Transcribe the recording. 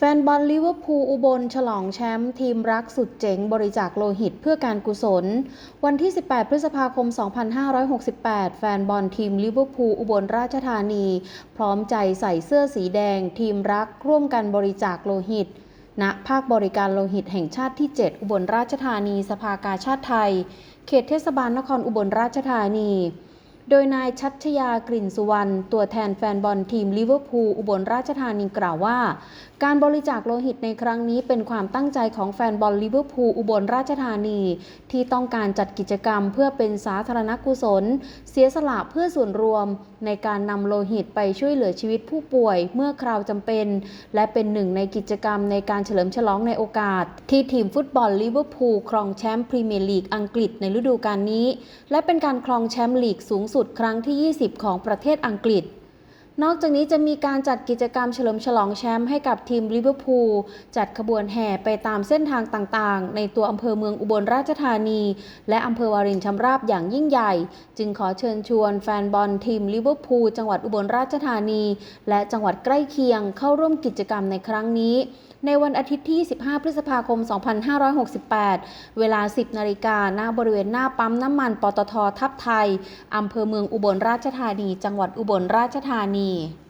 แฟนบอลลิเวอร์พูลอุบล ฉลองแชมป์ทีมรักสุดเจ๋งบริจาคโลหิตเพื่อการกุศล วันที่ 18 พฤษภาคม 2568 แฟนบอลทีมลิเวอร์พูลอุบลราชธานี พร้อมใจใส่เสื้อสีแดง ทีมรักร่วมกันบริจาคโลหิต ณ ภาคบริการโลหิตแห่งชาติที่ 7 อุบลราชธานี สภากาชาติไทย เขตเทศบาลนครอุบลราชธานี โดยนายชัชยากลิ่นสุวรรณตัวแทนแฟนบอลทีมลิเวอร์พูลอุบลราชธานีกล่าวว่า การบริจาคโลหิตในครั้งนี้เป็นความตั้งใจของแฟนบอลลิเวอร์พูลอุบลราชธานี ที่ต้องการจัดกิจกรรมเพื่อเป็นสาธารณกุศล เสียสละเพื่อส่วนรวม ในการนำโลหิตไปช่วยเหลือชีวิตผู้ป่วยเมื่อคราวจำเป็น และเป็นหนึ่งในกิจกรรมในการเฉลิมฉลองในโอกาส ที่ทีมฟุตบอลลิเวอร์พูลครองแชมป์พรีเมียร์ลีกอังกฤษในฤดูกาลนี้ และเป็นการครองแชมป์ลีกสูงสุดครั้งที่ 20 ของประเทศอังกฤษ นอกจากนี้จะมีการจัดกิจกรรมเฉลิมฉลองแชมป์ให้กับทีมลิเวอร์พูลจัดขบวนแห่ไปตามเส้นทางต่างๆ ในตัวอำเภอเมืองอุบลราชธานี และอำเภอวารินชำราบอย่างยิ่งใหญ่ จึงขอเชิญชวนแฟนบอลทีมลิเวอร์พูลจังหวัดอุบลราชธานี และจังหวัดใกล้เคียงเข้าร่วมกิจกรรมในครั้งนี้ในวันอาทิตย์ที่ 15 พฤษภาคม 2568 เวลา 10 นาฬิกา หน้าบริเวณหน้าปั๊มน้ำมัน ปตท ทับไทย อำเภอเมืองอุบลราชธานี จังหวัดอุบลราชธานี Guarani.